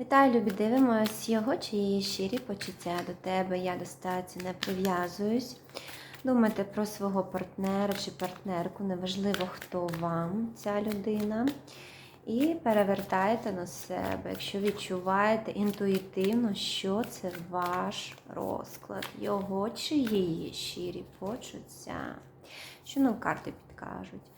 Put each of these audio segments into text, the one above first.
Вітаю, любі, дивимось його чи її щирі почуття до тебе. Я до статі не прив'язуюсь. Думайте про свого партнера чи партнерку, неважливо, хто вам ця людина. І перевертайте на себе, якщо відчуваєте інтуїтивно, що це ваш розклад, його чи її щирі почуття. Що нам карти підкажуть?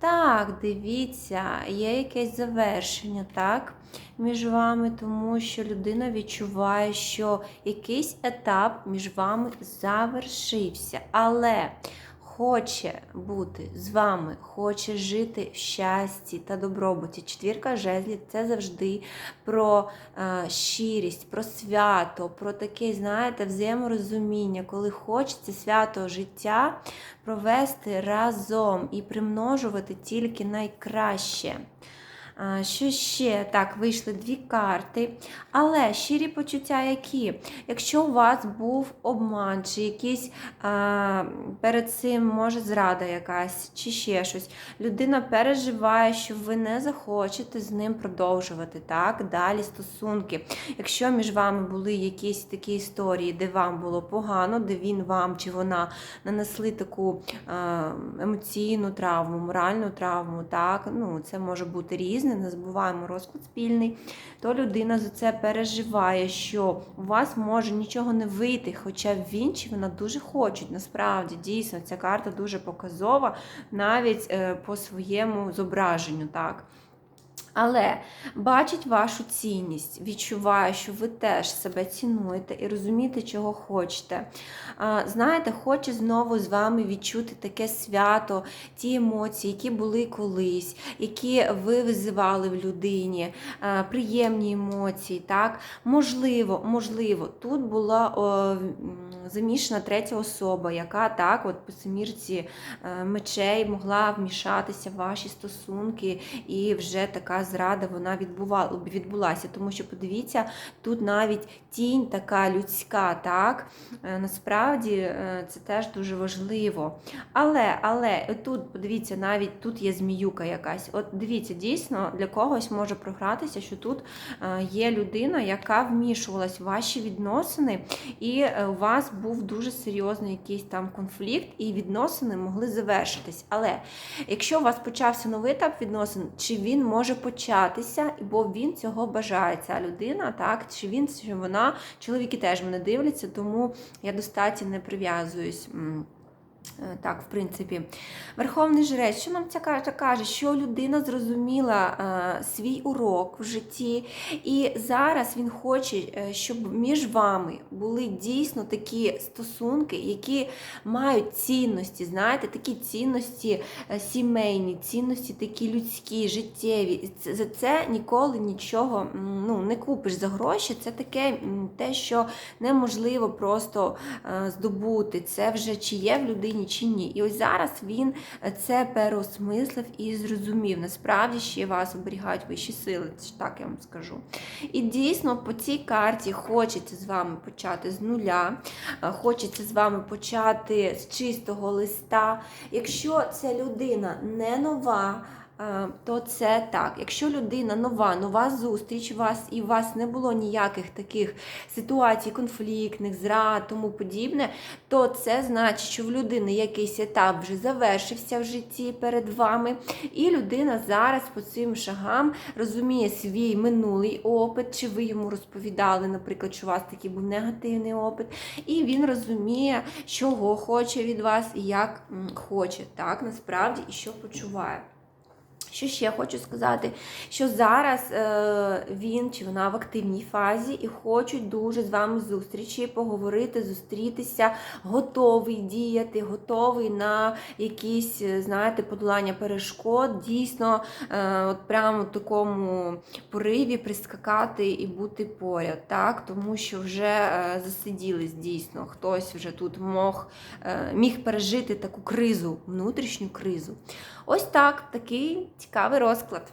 Так, дивіться, є якесь завершення, так, між вами, тому що людина відчуває, що якийсь етап між вами завершився, але хоче бути з вами, хоче жити в щасті та добробуті. Четвірка жезлів це завжди про е, щирість, про свято, про таке, знаєте, взаєморозуміння, коли хочеться свято життя провести разом і примножувати тільки найкраще. Що ще? Так, вийшли дві карти. Але щирі почуття які? Якщо у вас був обман, чи якийсь а, перед цим, може, зрада якась, чи ще щось, людина переживає, що ви не захочете з ним продовжувати так, далі стосунки. Якщо між вами були якісь такі історії, де вам було погано, де він вам чи вона нанесли таку емоційну травму, моральну травму, так, ну, це може бути різне не забуваємо розклад спільний, то людина за це переживає, що у вас може нічого не вийти, хоча в інші вона дуже хочуть. Насправді, дійсно, ця карта дуже показова навіть е, по своєму зображенню. так. Але бачить вашу цінність, відчуває, що ви теж себе цінуєте і розумієте, чого хочете. Знаєте, хоче знову з вами відчути таке свято, ті емоції, які були колись, які ви визивали в людині, приємні емоції. так? Можливо, можливо, тут була о, замішана третя особа, яка так, от по семірці е, мечей могла вмішатися в ваші стосунки і вже така зрада вона відбувала, відбулася. Тому що, подивіться, тут навіть тінь така людська, так? Е, насправді е, це теж дуже важливо. Але, але тут, подивіться, навіть тут є зміюка якась. От дивіться, дійсно, для когось може програтися, що тут є людина, яка вмішувалась в ваші відносини, і у вас був дуже серйозний якийсь там конфлікт, і відносини могли завершитись. Але якщо у вас почався новий етап відносин, чи він може початися, бо він цього бажає, ця людина, так, чи він, чи вона, чоловіки теж мене дивляться, тому я достатньо не прив'язуюсь. Е, так, в принципі, Верховний Жрець, що нам ця карта каже, що людина зрозуміла е, свій урок в житті, і зараз він хоче, е, щоб між вами були дійсно такі стосунки, які мають цінності, знаєте, такі цінності сімейні, цінності такі людські, життєві. За це ніколи нічого ну, не купиш за гроші. Це таке те, що неможливо просто здобути. Це вже чи є в людині чи ні. І ось зараз він це переосмислив і зрозумів. Насправді ще вас оберігають вищі сили, так я вам скажу. І дійсно по цій карті хочеться з вами почати з нуля, хочеться з вами почати з чистого листа. Якщо ця людина не нова, Е, то це так. Якщо людина нова, нова зустріч вас і у вас не було ніяких таких ситуацій, конфліктних, зрад, тому подібне, то це значить, що в людини якийсь етап вже завершився в житті перед вами, і людина зараз по цим шагам розуміє свій минулий опит, чи ви йому розповідали, наприклад, що у вас такий був негативний опит, і він розуміє, чого хоче від вас і як хоче, так, насправді, і що почуває. Що ще хочу сказати, що зараз е, він чи вона в активній фазі і хочуть дуже з вами зустрічі, поговорити, зустрітися, готовий діяти, готовий на якісь, е, знаєте, подолання перешкод, дійсно, е, от прямо в такому пориві прискакати і бути поряд, так? тому що вже е, засиділись дійсно, хтось вже тут мог, е, міг пережити таку кризу, внутрішню кризу. Ось так, такий цікавий розклад.